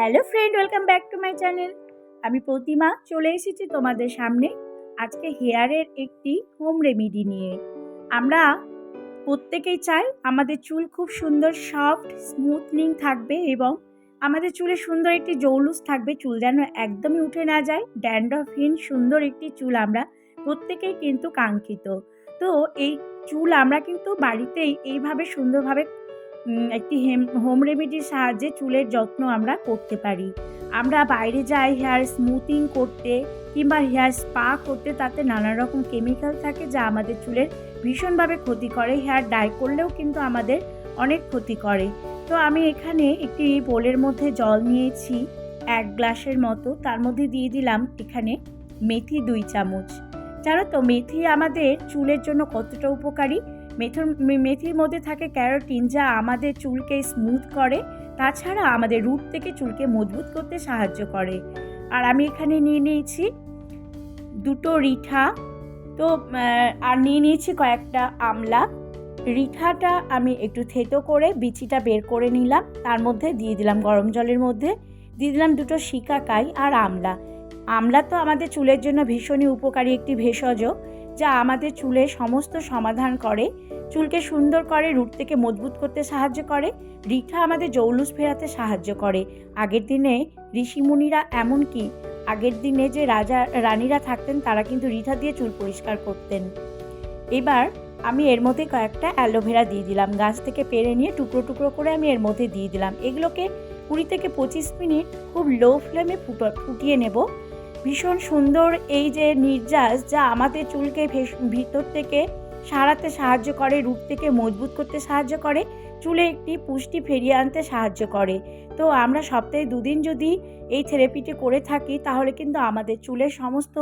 Hello friend, welcome back to my channel. আমি প্রতিমা, চলে এসেছি তোমাদের সামনে। আজকে হেয়ারের একটি হোম রেমিডি নিয়ে। আমরা প্রত্যেকেই চাই আমাদের চুল খুব সুন্দর, সফট, স্মুথনিং থাকবে এবং আমাদের চুলে সুন্দর একটি জৌলুস থাকবে। চুল যেন একদমই উঠে না যায়। ড্যান্ড্রফহীন, সুন্দর একটি চুল আমরা প্রত্যেকেই কিন্তু কাঙ্ক্ষিত। তো এই চুল আমরা কিন্তু বাড়িতেই এইভাবে সুন্দরভাবে একটি হেম হোম রেমেডির সাহায্যে চুলের যত্ন আমরা করতে পারি। আমরা বাইরে যাই হেয়ার স্মুথিং করতে কিংবা হেয়ার স্পা করতে, তাতে নানা রকম কেমিক্যাল থাকে যা আমাদের চুলের ভীষণভাবে ক্ষতি করে। হেয়ার ডাই করলেও কিন্তু আমাদের অনেক ক্ষতি করে। তো আমি এখানে একটি বোলের মধ্যে জল নিয়েছি, এক গ্লাসের মতো। তার মধ্যে দিয়ে দিলাম এখানে মেথি দুই চামচ। জানো তো মেথি আমাদের চুলের জন্য কতটা উপকারী? মেথর মেথির মধ্যে থাকে ক্যারোটিন যা আমাদের চুলকে স্মুথ করে, তাছাড়া আমাদের রুট থেকে চুলকে মজবুত করতে সাহায্য করে। আর আমি এখানে নিয়ে নিয়েছি দুটো রিঠা। তো আর নিয়ে নিয়েছি কয়েকটা আমলা। রিঠাটা আমি একটু থেতো করে বিচিটা বের করে নিলাম, তার মধ্যে দিয়ে দিলাম গরম জলের মধ্যে। দিয়ে দিলাম দুটো শিকাকাই আর আমলা। আমলা তো আমাদের চুলের জন্য ভীষণই উপকারী একটি ভেষজ, যা আমাদের চুলে সমস্ত সমাধান করে, চুলকে সুন্দর করে রুট থেকে মজবুত করতে সাহায্য করে রিঠা আমাদের জৌলুস ফেরাতে সাহায্য করে। আগের দিনে ঋষিমুনিরা এমনকি, আগের দিনে যে রাজা, রানীরা থাকতেন, তারা কিন্তু রিঠা দিয়ে চুল পরিষ্কার করতেন। এবার আমি এর মধ্যে কয়েকটা অ্যালোভেরা দিয়ে দিলাম। গাছ থেকে পেরে নিয়ে টুকরো টুকরো করে আমি এর মধ্যে দিয়ে দিলাম। এগুলোকে কুড়ি থেকে পঁচিশ মিনিট খুব লো ফ্লেমে ফুটিয়ে নেব। ভীষণ সুন্দর এই যে নির্যাস যা আমাদের চুলকে ভিতর থেকে সারাতে সাহায্য করে, রূপ থেকে মজবুত করতে সাহায্য করে, চুলে একটি পুষ্টি ফেরিয়ে আনতে সাহায্য করে। তো আমরা সপ্তাহে দুদিন যদি এই থেরাপিটি করে থাকি, তাহলে কিন্তু আমাদের চুলের সমস্ত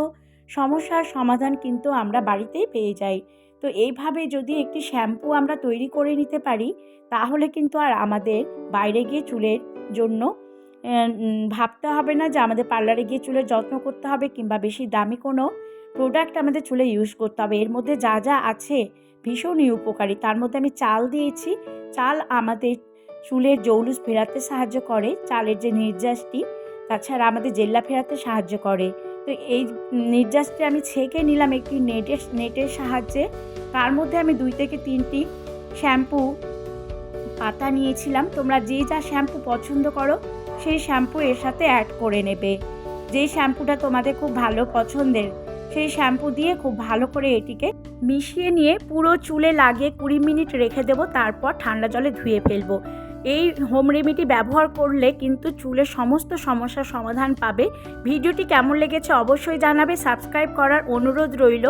সমস্যার সমাধান কিন্তু আমরা বাড়িতেই পেয়ে যাই। তো এইভাবে যদি একটি শ্যাম্পু আমরা তৈরি করে নিতে পারি, তাহলে কিন্তু আর আমাদের বাইরে গিয়ে চুলের জন্য ভাবতে হবে না যে আমাদের পার্লারে গিয়ে চুলের যত্ন করতে হবে কিংবা বেশি দামি কোনো প্রোডাক্ট আমাদের চুলে ইউজ করতে হবে। এর মধ্যে যা যা আছে ভীষণই উপকারী। তার মধ্যে আমি চাল দিয়েছি। চাল আমাদের চুলের জৌলুস ফেরাতে সাহায্য করে, চালের যে নির্যাসটি, তাছাড়া আমাদের জেল্লা ফেরাতে সাহায্য করে। তো এই নির্যাসটি আমি ছেঁকে নিলাম একটি নেটের নেটের সাহায্যে। তার মধ্যে আমি দুই থেকে তিনটি শ্যাম্পু পাতা নিয়েছিলাম, তোমরা যে যা শ্যাম্পু পছন্দ করো, সেই শ্যাম্পু এর সাথে অ্যাড করে নেবে। যেই শ্যাম্পুটা তোমাদের খুব ভালো পছন্দের, সেই শ্যাম্পু দিয়ে খুব ভালো করে এটিকে মিশিয়ে নিয়ে পুরো চুলে লাগিয়ে কুড়ি মিনিট রেখে দেবো, তারপর ঠান্ডা জলে ধুয়ে ফেলব। এই হোম রেমেডি ব্যবহার করলে কিন্তু চুলের সমস্ত সমস্যার সমাধান পাবে। ভিডিওটি কেমন লেগেছে অবশ্যই জানাবে সাবস্ক্রাইব করার অনুরোধ রইল।